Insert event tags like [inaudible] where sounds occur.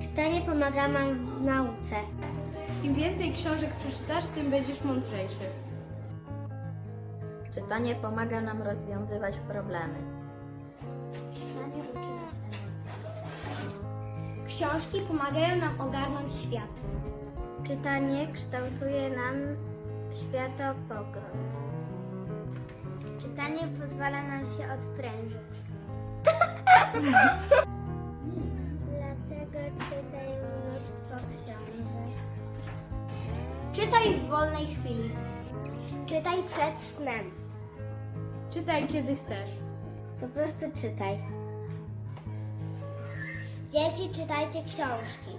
Czytanie pomaga nam w nauce. Im więcej książek przeczytasz, tym będziesz mądrzejszy. Czytanie pomaga nam rozwiązywać problemy. Czytanie uczy nas emocji. Książki pomagają nam ogarnąć świat. Czytanie kształtuje nam światopogląd. Czytanie pozwala nam się odprężyć. [laughs] Czytaj w wolnej chwili. Czytaj przed snem. Czytaj kiedy chcesz. Po prostu czytaj. Dzieci, czytajcie książki.